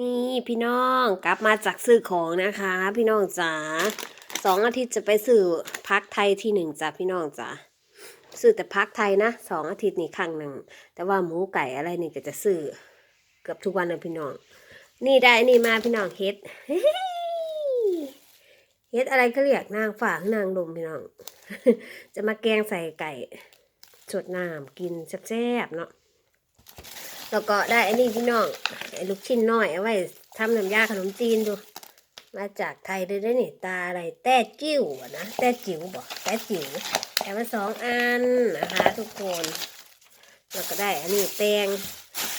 นี่พี่น้องกลับมาจากซื้อของนะคะ พี่น้องจ๋าสองอาทิตย์จะไปซื้อพักไทยที่หนึ่งจ้ะพี่น้องจ๋าซื้อแต่พักไทยนะสองอาทิตย์นี่ครั้งหนึ่งแต่ว่าหมูไก่อะไรนี่ก็จะซื้อเกือบทุกวันเลยพี่น้อง นี่ได้นี่มาพี่น้องเฮ็ดเฮ็ดอะไรก็เรียกนางฝางนางลมพี่น้อง จะมาแกงใส่ไก่สดน้ำกินแซ่บๆเนาะ แล้วก็ได้อันนี้พี่น้องไอ้ลูกชิ้นน้อยเอาไว้ทำน้ำยาขนมจีนดู มาจากไทยเลยได้นี่ตาอะไรแต้จิ้วอะนะแต้จิ๋วบอกแต้จิ๋วแต่มาสองอันนะคะทุกคนแล้วก็ได้อันนี้แตง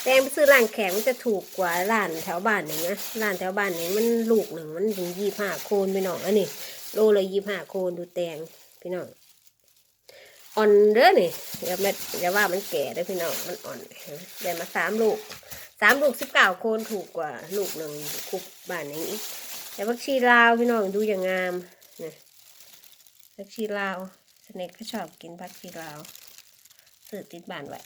แตงไปซื้อร้านแข็งมันจะถูกกว่าร้านแถวบ้านหนึ่งนะร้านแถวบ้านนี้มันลูกหนึ่งมันถึงยี่ห้าโคนพี่น้องอันนี้โลเลยยี่ห้าโคนดูแตงพี่น้อง อ่อนเด้อนี่อย่ามาอย่าว่ามันแก่เด้อพี่น้องมันอ่อนได้มาสามลูกสามลูกสิบเก้าโคนถูกกว่าลูกหนึ่งคุบบ้านอย่างนี้แต่ผักชีลาวพี่น้องดูอย่างงามนะผักชีลาวสเน็กก็ชอบกินผักชีลาวซื้อติดบ้านไว้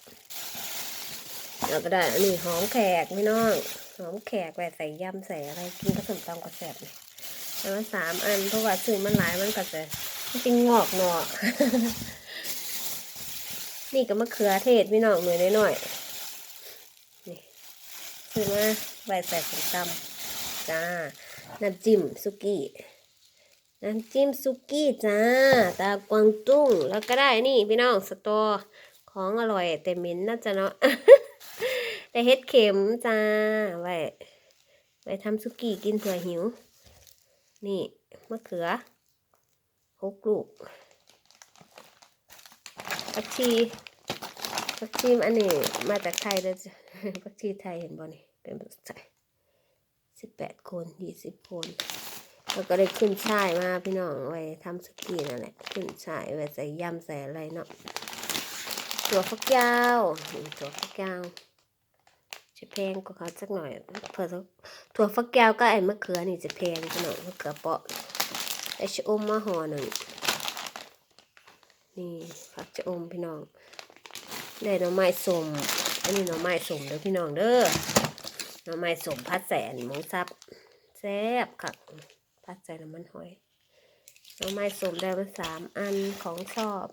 แล้วก็ได้นนี้หอมแขกพี่น้องหอมแขกไว้ใส่ยำใส่อะไรกินผสมตำกระแสบเลยแต่ว่าสามอันเพราะว่าซื้อมันหลายมันก็จะมันจะงอกหนอ นี่ก็มะเขือเทศพี่น้องหน่อยน้อยนี่คือมาใบใส่ผงตำจ้า น้ำจิ้มซุกี้ น้ำจิ้มซุกี้จ้า ตากวางตุ้ง แล้วก็ได้นี่พี่น้องสตอของอร่อยแต่เหม็นน่าจะเนาะแต่เฮ็ดเข็มจ้า ไว้ ไว้ทำซุกี้กินเผื่อหิว นี่มะเขือหกลูก ผักชีผักชีอันนี้มาจากไทยเลยจ้ะผักชีไทยเห็นบ่นี่เป็นแบบไทยสิบแปดคนยี่สิบคนแล้วก็ได้ขึ้นช่ายมาพี่น้องไว้ทำสกี้นั่นแหละขึ้นช่ายไว้ใส่ยำใส่อะไรเนาะถั่วฝักยาวอืมถั่วฝักยาวจะแพงกว่าเขาสักหน่อยเผื่อสักถั่วฝักยาวก็ไอ้มะเขือนี่จะแพงพี่น้องมะเขือเปาะได้ชะอมมาห่อหนึ่ง นี่ผักจะอมพี่น้องได้หน่อไม้สมอันนี้หน่อไม้สมเด้อพี่น้องเด้อหน่อไม้สมพัดใส่อันหมูสับแซ่บค่ะพัดใส่น้ำมันหอยหน่อไม้สมได้มาสามอันของชอบ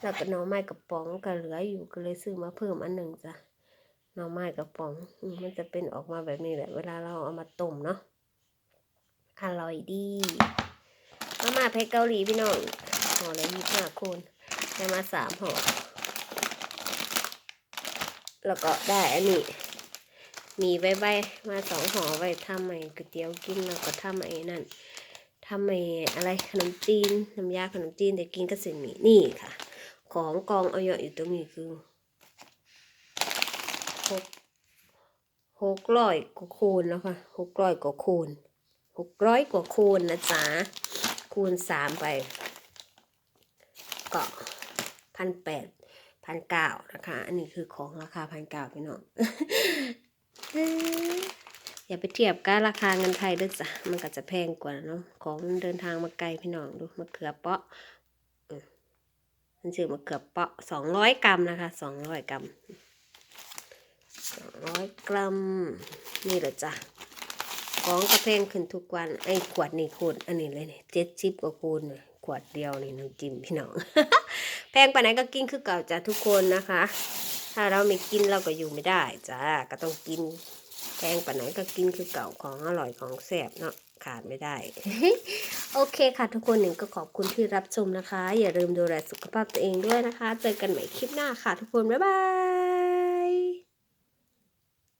แล้วก็หน่อไม้กระป๋องก็เหลืออยู่ก็เลยซื้อมาเพิ่มอันหนึ่งจ้ะหน่อไม้กระป๋องมมันจะเป็นออกมาแบบนี้แหละ เวลาเราเอามาต้มเนาะอร่อยดีมาม่าเพชรเกาหลีพี่น้อง ห่อละยี่ห้าคนได้มาสามห่อแล้วก็ได้อันนี้ มีใบใบมาสองห่อไว้ทำไอ้ก๋วยเตี๋ยวกินแล้วก็ทำไอ้นั่นทำไอ้อะไรขนมจีนน้ำยาขนมจีนแต่กินก็สิมีนี่ค่ะ ของกองเอาเยอะอยู่ตรงนี้คือหกหกร้อยกว่าคูณแล้วค่ะหกร้อยกว่าคูณหกร้อยกว่าคูณนะจ๊ะคูณสามไป ก็พันแปดพันเก้านะคะ อันนี้คือของราคาพันเก้าพี่น้องอย่าไปเทียบกับราคาเงินไทยด้วยจ้ะมันก็จะแพงกว่าเนาะของเดินทางมาไกลพี่น้องดูมะเขือเปาะอืมมันชื่อมะเขือเปาะสองร้อยกรัมนะคะสองร้อยกรัมสองร้อยกรัมนี่แหละจ้ะ ของก็แพงขึ้นทุกวัน ไอ้ขวดนี่คูณอันนี้เลยเนี่ยเจ็ดสิบกว่าคูณเนี่ยขวดเดียวนี่น้ำจิ้มพี่น้อง แพงไปไหนก็กินคือเก่าจ้ะทุกคนนะคะ ถ้าเราไม่กินเราก็อยู่ไม่ได้จ้าก็ต้องกินแพงไปไหนก็กินคือเก่าของอร่อยของแซ่บเนาะขาดไม่ได้ โอเคค่ะทุกคนหนึ่งก็ขอบคุณที่รับชมนะคะ อย่าลืมดูแลสุขภาพตัวเองด้วยนะคะ เจอกันใหม่คลิปหน้าค่ะทุกคน บ๊ายบาย